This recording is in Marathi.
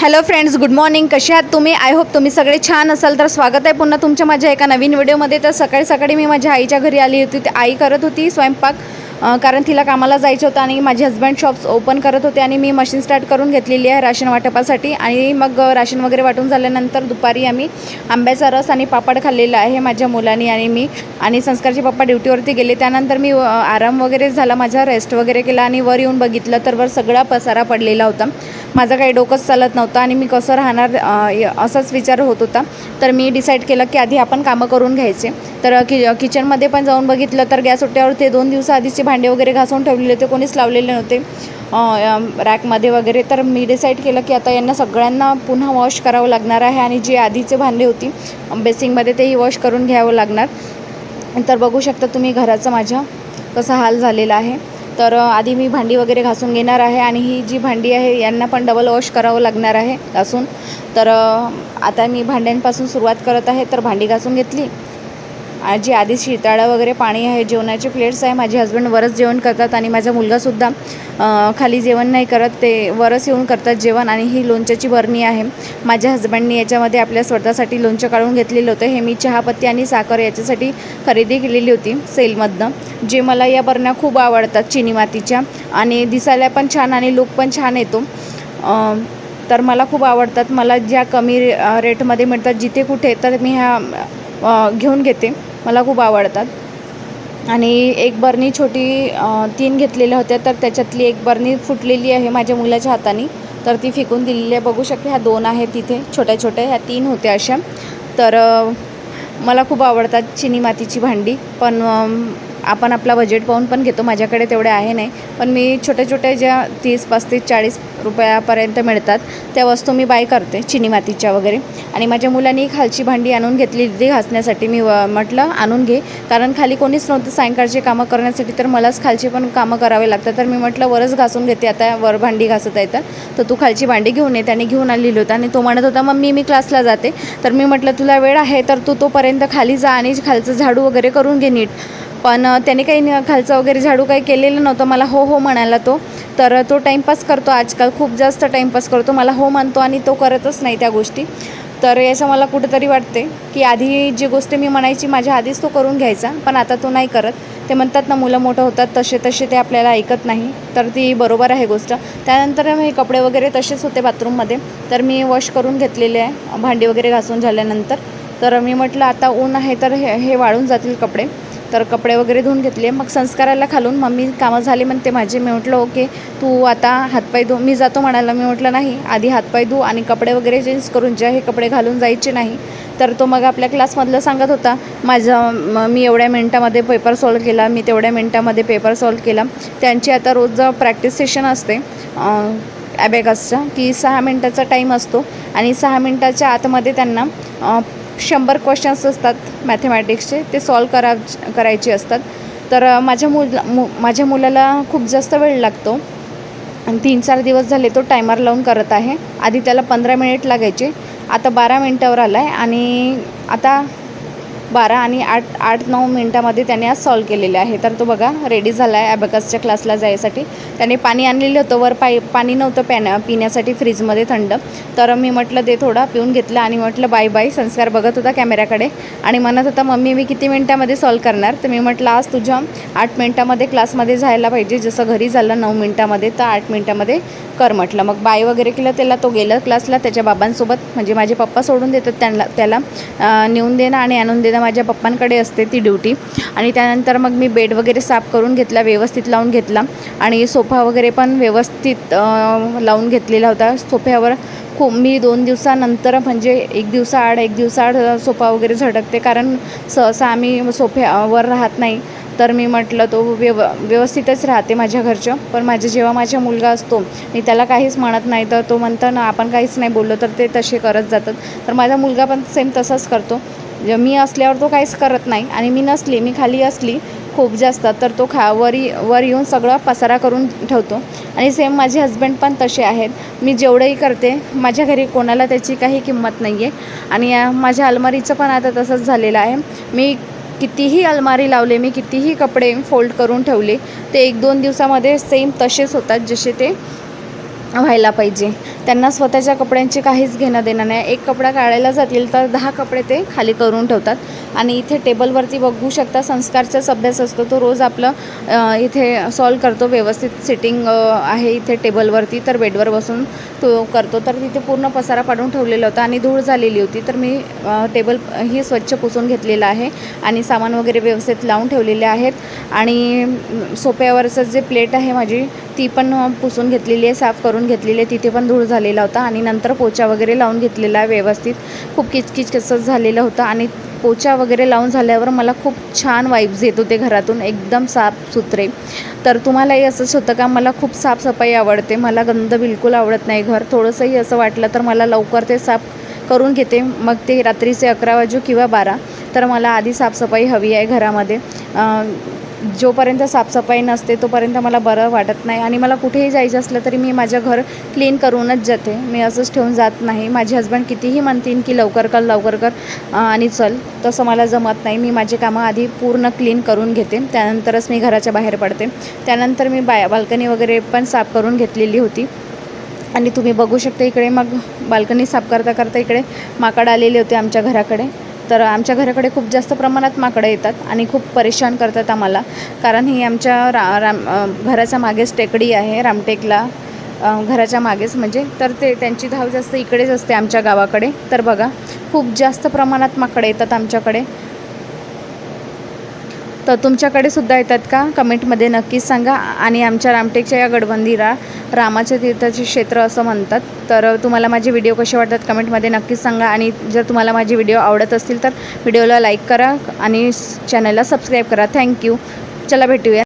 हॅलो फ्रेंड्स गुड मॉर्निंग कसे आहात तुम्ही? आय होप तुम्ही सगळे छान असाल. तर स्वागत आहे पुन्हा तुमच्या माझ्या एका नवीन व्हिडिओमध्ये तर सकाळी सकाळी मी माझ्या आईच्या घरी आली होती. ती आई करत होती स्वयंपाक. कारण तिला कामाला जायचं होतं आणि माझे हस्बंड शॉप्स ओपन करत होते आणि मी मशीन स्टार्ट करून घेतलेली आहे राशन वाटपासाठी. आणि मग राशन वगैरे वाटून झाल्यानंतर दुपारी आम्ही आंब्याचा रस आणि पापड खाल्लेला आहे माझ्या मुलांनी आणि मी. आणि संस्कारचे पप्पा ड्युटीवरती गेले. त्यानंतर मी आराम वगैरे झाला. माझा रेस्ट वगैरे केला आणि वर येऊन बघितलं तर वर सगळा पसारा पडलेला होता. माझा काही डोकंच चालत नव्हतं आणि मी कसं राहणार असाच विचार होत होता. तर मी डिसाईड केलं की आधी आपण कामं करून घ्यायचे. तर कि किचनमध्ये पण जाऊन बघितलं तर गॅस सुट्ट्यावर ते दोन दिवसा आधीचे भांडे वगैरे घासून ठेवलेले होते कोणीच लावलेले नव्हते. रॅकमध्ये वगैरे. तर मी डिसाईड केलं की आता यांना सगळ्यांना पुन्हा वॉश करावं लागणार आहे आणि जे आधीचे भांडे होती बेसिंगमध्ये तेही वॉश करून घ्यावं लागणार. तर बघू शकता तुम्ही घराचं माझ्या कसा हाल झालेला आहे. तर आधी मी भांडी वगैरे घासून घेणार आहे आणि ही जी भांडी आहे यांना पण डबल वॉश करावं लागणार आहे घासून तर आता मी भांड्यांपासून सुरुवात करत आहे. तर भांडी घासून घेतली. जे आधी शिताळं वगैरे पाणी आहे जेवणाचे प्लेट्स आहे. माझे हस्बंड वरच जेवण करतात आणि माझा मुलगासुद्धा खाली जेवण नाही करत ते वरच येऊन करतात जेवण आणि ही लोणच्याची बरणी आहे. माझ्या हस्बंडनी याच्यामध्ये आपल्या स्वतःसाठी लोणचं काढून घेतलेलं होतं. हे मी चहापत्ती आणि साखर याच्यासाठी खरेदी केलेली होती सेलमधनं जे मला या बरण्या खूप आवडतात चिनी मातीच्या आणि दिसायला पण छान आणि लुक पण छान येतो. तर मला खूप आवडतात. मला ज्या कमी रे- रेटमध्ये मिळतात जिथे कुठे तर मी ह्या घेऊन घेते. मला खूप आवडतात. आणि एक बरणी छोटी तीन घेतलेल्या होत्या तर त्याच्यातली एक बरणी फुटलेली आहे माझ्या मुलाच्या हाताने. तर ती फेकून दिलेली आहे. बघू शकते ह्या दोन आहेत तिथे छोट्या छोट्या ह्या तीन होत्या अशा. तर मला खूप आवडतात चिनी मातीची भांडी. पण आपण आपला बजेट पाहून पण घेतो माझ्याकडे तेवढे आहे नाही. पण मी छोट्या छोट्या ज्या तीस पस्तीस चाळीस रुपयापर्यंत मिळतात त्या वस्तू मी बाय करते चिनी मातीच्या वगैरे. आणि माझ्या मुलांनी खालची भांडी आणून घेतली ती घासण्यासाठी मी व- म्हटलं आणून घे. कारण खाली कोणीच नव्हतं सायंकाळची कामं करण्यासाठी तर मलाच खालची पण कामं करावे लागतात. तर मी म्हटलं वरच घासून घेते आता वर भांडी घासत आहे तर. तर तू खालची भांडी घेऊन ये त्याने घेऊन आलेली होता. आणि तो म्हणत होता मम्मी मी क्लासला जाते. तर मी म्हटलं तुला वेळ आहे तर तू तोपर्यंत खाली जा आणि खालचं झाडू वगैरे करून घे नीट. पण त्याने काही खालचं वगैरे झाडू काही केलेलं नव्हतं. मला हो हो म्हणाला तो. तर तो टाईमपास करतो आजकाल. खूप जास्त टाईमपास करतो. मला हो म्हणतो आणि तो करतच नाही त्या गोष्टी. तर याचं मला कुठंतरी वाटते की आधी जी गोष्ट मी म्हणायची माझ्या आधीच तो करून घ्यायचा. पण आता तो नाही करत. ते म्हणतात ना मुलं मोठं होतात तसे तसे ते आपल्याला ऐकत नाही. तर ती बरोबर आहे गोष्ट. त्यानंतर हे कपडे वगैरे तसेच होते बाथरूममध्ये. तर मी वॉश करून घेतलेले आहे. भांडी वगैरे घासून झाल्यानंतर. तर मी म्हटलं आता ऊन आहे तर हे हे वाळून जातील कपडे. तर कपडे वगैरे धुवून घेतले. मग संस्काराला खालून मम्मी कामं झाली म्हणते माझे. मी म्हटलं ओके तू आता हातपाय धु. मी जातो म्हणायला मी म्हटलं नाही आधी हातपाय धु आणि कपडे वगैरे चेंज करून जे. हे कपडे घालून जायचे नाही. तर तो मग आपल्या क्लासमधलं सांगत होता माझं मी एवढ्या मिनटामध्ये पेपर सॉल्व केला. मी तेवढ्या मिनटामध्ये पेपर सॉल्व केला. त्यांची आता रोज प्रॅक्टिस सेशन असते ॲबॅगसचा की सहा मिनटाचा टाईम असतो. आणि सहा मिनटाच्या आतमध्ये त्यांना शंभर क्वेश्चन्स असतात मॅथेमॅटिक्सचे ते सॉल्व करा करायचे असतात. तर माझ्या मुला मु माझ्या मुलाला खूप जास्त वेळ लागतो. आणि तीन चार दिवस झाले तो टायमर लावून करत आहे. आधी त्याला पंधरा मिनिट लागायचे. आता बारा मिनटावर आला आहे आणि आता बारा आणि आठ आठ नऊ मिनटामध्ये त्याने आज सॉल्व केलेले आहे. तर तो बघा रेडी झाला आहे ॲबॅकसच्या क्लासला जायसाठी. त्याने पाणी आणलेलं होतं वर पाई पाणी नव्हतं प्याण्या पिण्यासाठी फ्रीजमध्ये थंड. तर मी म्हटलं ते थोडा. पिऊन घेतलं आणि म्हटलं बाय बाय. संस्कार बघत होता कॅमेऱ्याकडे आणि म्हणत होता मम्मी मी किती मिनटामध्ये सॉल्व करणार? तर मी म्हटलं आज तुझ्या आठ मिनटामध्ये क्लासमध्ये जायला पाहिजे. जसं घरी झालं नऊ मिनटामध्ये तर आठ मिनटामध्ये कर म्हटलं. मग बाय वगैरे केलं त्याला तो गेला क्लासला त्याच्या बाबांसोबत. म्हणजे माझे पप्पा सोडून देतात त्यांना त्याला. नेऊन देणं आणि आणून देणं माझ्या पप्पांकडे असते ती ड्युटी आणि त्यानंतर मग मी बेड वगैरे साफ करून घेतला व्यवस्थित लावून घेतला. आणि सोफा वगैरे पण व्यवस्थित लावून घेतलेला होता. सोफ्यावर खूप मी दोन दिवसानंतर म्हणजे एक दिवसाआड एक दिवसाआड सोफा वगैरे झटकते कारण सहसा आम्ही सोफ्यावर राहत नाही. तर मी म्हटलं तो व्यव व्यवस्थितच राहते माझ्या घरचं पण माझे जेव्हा माझा मुलगा असतो मी त्याला काहीच म्हणत नाही तर तो म्हणतो ना आपण काहीच नाही बोललो तर ते तसे करत जातात. तर माझा मुलगा पण सेम तसाच करतो. मी असल्यावर तो काहीच करत नाही आणि मी नसली मी खाली असली खूप जास्त तर तो खा वरी वर येऊन सगळं पसारा करून ठेवतो. आणि सेम माझे हस्बंड पण तसे आहेत. मी जेवढंही करते माझ्या घरी कोणाला त्याची काही किंमत नाही आहे आणि माझ्या अलमारीचं पण आता तसंच झालेलं आहे. मी कितीही अलमारी लावले मी कितीही कपडे फोल्ड करून ठेवले ते एक दोन दिवसामध्ये सेम तसेच होतात जसे ते व्हायला पाहिजे. त्यांना स्वतःच्या कपड्यांची काहीच घेणं देणं नाही. एक कपडा काढायला जातील तर दहा कपडे ते खाली करून ठेवतात. आणि इथे टेबलवरती बघू शकता संस्कारचाच अभ्यास असतो. तो रोज आपलं इथे सॉल्व करतो. व्यवस्थित सिटिंग आहे इथे टेबलवरती. तर बेडवर बसून तो करतो. तर तिथे पूर्ण पसारा पाडून ठेवलेला होता आणि धूळ झालेली होती. तर मी टेबल ही स्वच्छ पुसून घेतलेलं आहे. आणि सामान वगैरे व्यवस्थित लावून ठेवलेले आहेत. आणि सोप्यावरचं जे प्लेट आहे माझी ती पण पुसून घेतलेली आहे. साफ करून करून घेतलेले तिथे पण धूळ झालेला होता आणि नंतर पोचा वगैरे लावून घेतलेला आहे व्यवस्थित. खूप किचकिच कसं झालेलं होतं आणि पोचा वगैरे लावून झाल्यावर मला खूप छान वाईब्स येत होते घरातून एकदम साफसुथरे तर तुम्हालाही असंच होतं का मला खूप साफसफाई आवडते मला गंध बिलकुल आवडत नाही घर. थोडंसंही असं वाटलं तर मला लवकर ते साफ करून घेते. मग ते रात्रीचे अकरा वाजू किंवा बारा तर मला आधी साफसफाई हवी आहे घरामध्ये. जोपर्यंत साफसफाई नसते तोपर्यंत मला बरं वाटत नाही. आणि मला कुठेही जायचं असलं तरी मी माझं घर क्लीन करूनच जाते. मी असंच ठेवून जात नाही. माझे हस्बंड कितीही म्हणतील की लवकर कर लवकर कर आणि चल. तसं मला जमत नाही. मी माझे कामं आधी पूर्ण क्लीन करून घेते. त्यानंतरच मी घराच्या बाहेर पडते. त्यानंतर मी बाय बाल्कनी वगैरे पण साफ करून घेतलेली होती. आणि तुम्ही बघू शकता इकडे मग बाल्कनी साफ करता करता इकडे माकड आलेले होते आमच्या घराकडे. तर आमच्या घराकडे खूप जास्त प्रमाणात माकडं येतात आणि खूप परेशान करतात आम्हाला. कारण ही आमच्या रा राम घराच्या मागेच टेकडी आहे रामटेकला घराच्या मागेच म्हणजे. तर ते त्यांची धाव जास्त इकडेच असते आमच्या गावाकडे. तर बघा खूप जास्त प्रमाणात माकडं येतात आमच्याकडे. तर तुमच्याकडे सुद्धा येतात का? कमेंटमध्ये नक्कीच सांगा. आणि आमच्या रामटेकच्या या गडबंदीला रामाच्या तीर्थाचे क्षेत्र असं म्हणतात. तर तुम्हाला माझे व्हिडिओ कसे वाटतात कमेंटमध्ये नक्कीच सांगा. आणि जर तुम्हाला माझे व्हिडिओ आवडत असतील तर व्हिडिओला लाईक करा आणि चॅनलला सबस्क्राईब करा. थँक्यू. चला भेटूया.